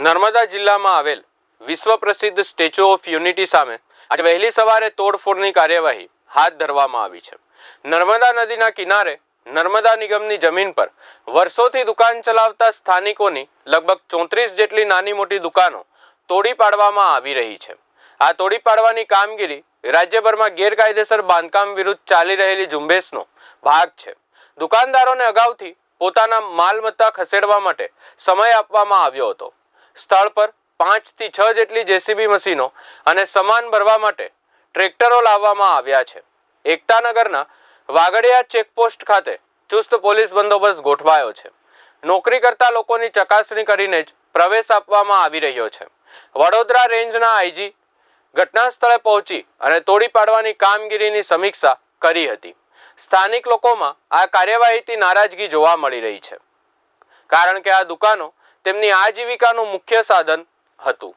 નર્મદા જિલ્લામાં આવેલ વિશ્વ પ્રસિદ્ધ સ્ટેચ્યુ ઓફ યુનિટી સામે આજે વહેલી સવારે તોડફોડની કાર્યવાહી હાથ ધરવામાં આવી છે. નર્મદા નદીના કિનારે નર્મદા નિગમની જમીન પર વર્ષોથી દુકાન ચલાવતા સ્થાનિકોની લગભગ ચોત્રીસ જેટલી નાની મોટી દુકાનો તોડી પાડવામાં આવી રહી છે. આ તોડી પાડવાની કામગીરી રાજ્યભરમાં ગેરકાયદેસર બાંધકામ વિરુદ્ધ ચાલી રહેલી ઝુંબેશનો ભાગ છે. દુકાનદારોને અગાઉથી પોતાના માલમત્તા ખસેડવા માટે સમય આપવામાં આવ્યો હતો. સ્થળ પર પાંચથી છ જેટલી જેસીબી મશીનો અને સામાન ભરવા માટે ટ્રેક્ટરો લાવવામાં આવ્યા છે. એકતાનગરના વાગડિયા ચેકપોસ્ટ ખાતે ચુસ્ત પોલીસ બંદોબસ્ત ગોઠવાયો છે. નોકરી કરતા લોકોની ચકાસણી કરીને જ પ્રવેશ આપવામાં આવી રહ્યો છે. વડોદરા રેન્જના આઈજી ઘટના સ્થળે પહોંચી અને તોડી પાડવાની કામગીરીની સમીક્ષા કરી હતી. સ્થાનિક લોકોમાં આ કાર્યવાહીથી નારાજગી જોવા મળી રહી છે. કારણ કે આ દુકાનો તેમની આજીવિકાનું મુખ્ય સાધન હતું.